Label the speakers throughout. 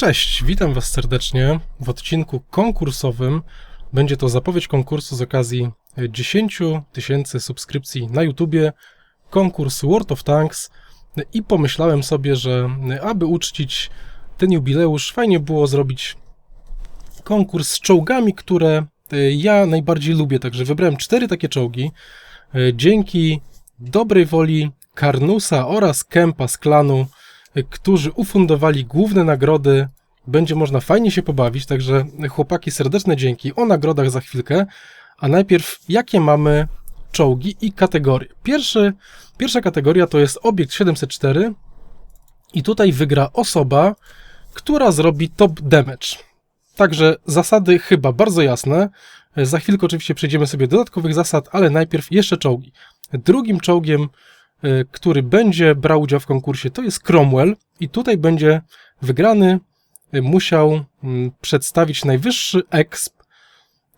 Speaker 1: Cześć, witam Was serdecznie w odcinku konkursowym. Będzie to zapowiedź konkursu z okazji 10 tysięcy subskrypcji na YouTubie, konkurs World of Tanks i pomyślałem sobie, że aby uczcić ten jubileusz, fajnie było zrobić konkurs z czołgami, które ja najbardziej lubię, także wybrałem cztery takie czołgi. Dzięki dobrej woli Karnusa oraz Kempa z klanu którzy ufundowali główne nagrody. Będzie można fajnie się pobawić, także chłopaki serdeczne dzięki. O nagrodach za chwilkę. A najpierw, jakie mamy czołgi i kategorie. Pierwszy, pierwsza kategoria to jest obiekt 704 i tutaj wygra osoba, która zrobi top damage. Także zasady chyba bardzo jasne. Za chwilkę oczywiście przejdziemy sobie do dodatkowych zasad, ale najpierw jeszcze czołgi. Drugim czołgiem który będzie brał udział w konkursie, to jest Cromwell i tutaj będzie wygrany y, musiał mm, przedstawić najwyższy exp.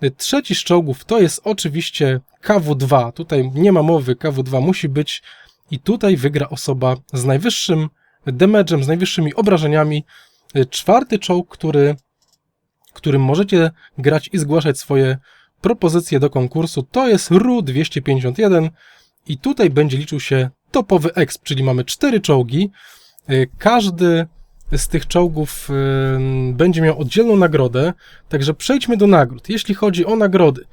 Speaker 1: Y, trzeci z czołgów to jest oczywiście KW2. Tutaj nie ma mowy, KW2 musi być i tutaj wygra osoba z najwyższym damage'em, z najwyższymi obrażeniami. Czwarty czołg, który, którym możecie grać i zgłaszać swoje propozycje do konkursu, to jest RU-251. I tutaj będzie liczył się topowy exp, czyli mamy cztery czołgi. Y, każdy z tych czołgów y, będzie miał oddzielną nagrodę, także przejdźmy do nagród. Jeśli chodzi o nagrody,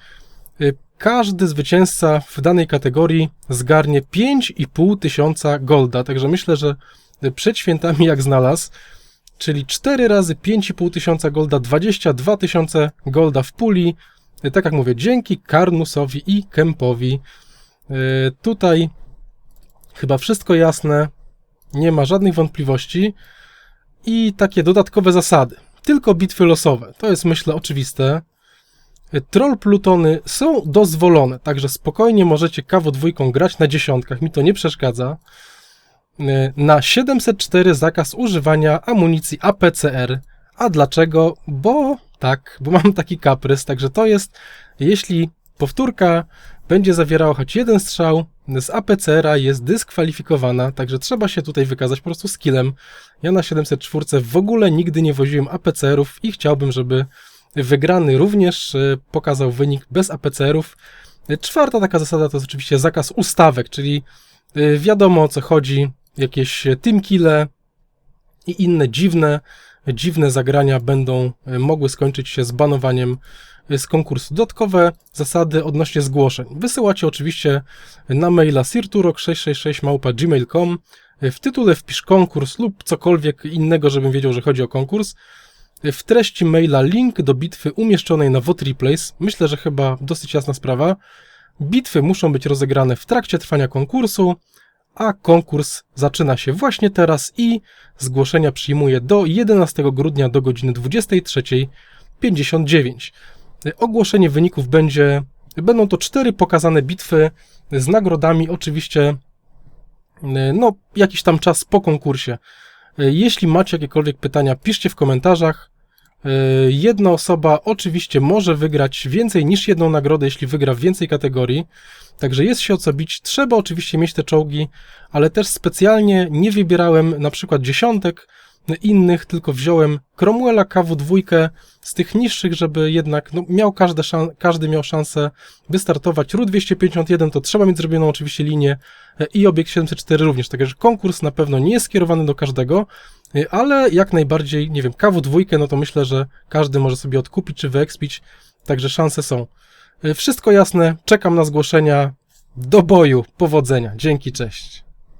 Speaker 1: y, każdy zwycięzca w danej kategorii zgarnie 5,5 tysiąca golda, także myślę, że przed świętami jak znalazł, czyli 4 razy 5,5 tysiąca golda, 22 tysiące golda w puli. Tak jak mówię, dzięki Karnusowi i Kempowi tutaj chyba wszystko jasne, nie ma żadnych wątpliwości i takie dodatkowe zasady. Tylko bitwy losowe, to jest myślę oczywiste. E, troll plutony są dozwolone, także spokojnie możecie KW2 grać na dziesiątkach, mi to nie przeszkadza. E, na 704 zakaz używania amunicji APCR. A dlaczego? Bo tak, bo mam taki kaprys, także to jest, jeśli powtórka będzie zawierała choć jeden strzał, z APCR-a jest dyskwalifikowana, także trzeba się tutaj wykazać po prostu skillem. Ja na 704 w ogóle nigdy nie woziłem APCR-ów i chciałbym, żeby wygrany również e, pokazał wynik bez APCR-ów. Czwarta taka zasada to jest oczywiście zakaz ustawek, czyli e, wiadomo o co chodzi, jakieś teamkille i inne dziwne, dziwne zagrania będą e, mogły skończyć się zbanowaniem z konkursu. Dodatkowe zasady odnośnie zgłoszeń. Wysyłacie oczywiście na maila sirturok666 W tytule wpisz konkurs lub cokolwiek innego, żebym wiedział, że chodzi o konkurs. W treści maila link do bitwy umieszczonej na Replace. Myślę, że chyba dosyć jasna sprawa. Bitwy muszą być rozegrane w trakcie trwania konkursu, a konkurs zaczyna się właśnie teraz i zgłoszenia przyjmuję do 11 grudnia do godziny 23.59. Ogłoszenie wyników będzie, będą to cztery pokazane bitwy z nagrodami, oczywiście no, jakiś tam czas po konkursie. Jeśli macie jakiekolwiek pytania, piszcie w komentarzach. Jedna osoba oczywiście może wygrać więcej niż jedną nagrodę, jeśli wygra w więcej kategorii. Także jest się o co bić. Trzeba oczywiście mieć te czołgi, ale też specjalnie nie wybierałem na przykład dziesiątek, innych, tylko wziąłem Cromwella KW2 z tych niższych, żeby jednak no, miał każdy, każdy miał szansę wystartować. RU251 to trzeba mieć zrobioną oczywiście linię e, i obiekt 704 również, także konkurs na pewno nie jest skierowany do każdego, e, ale jak najbardziej, nie wiem, KW2, no to myślę, że każdy może sobie odkupić czy wyekspić, także szanse są. E, wszystko jasne, czekam na zgłoszenia. Do boju, powodzenia, dzięki, cześć.